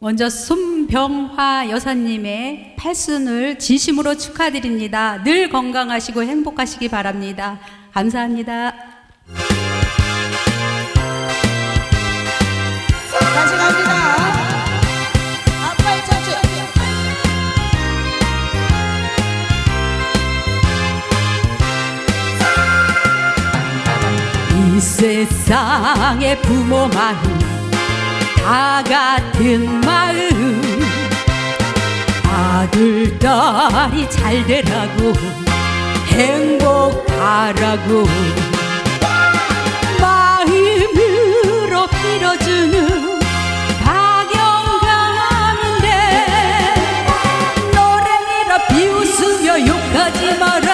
먼저 손병화 여사님의 팔순을 진심으로 축하드립니다. 늘 건강하시고 행복하시기 바랍니다. 감사합니다. 다시 갑니다. 아빠의 청춘. 이 세상의 부모 마음 다 같은 마음. 아들 딸이 잘 되라고 행복하라고. 마음으로 빌어주는 박영감인데 노래라 비웃으며 욕하지 마라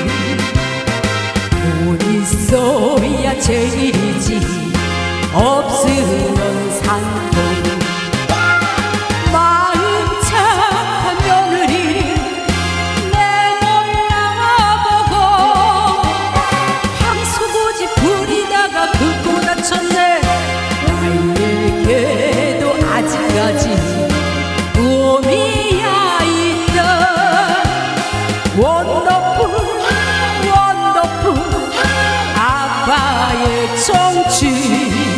있어야 제일이지. 없으면 산 请你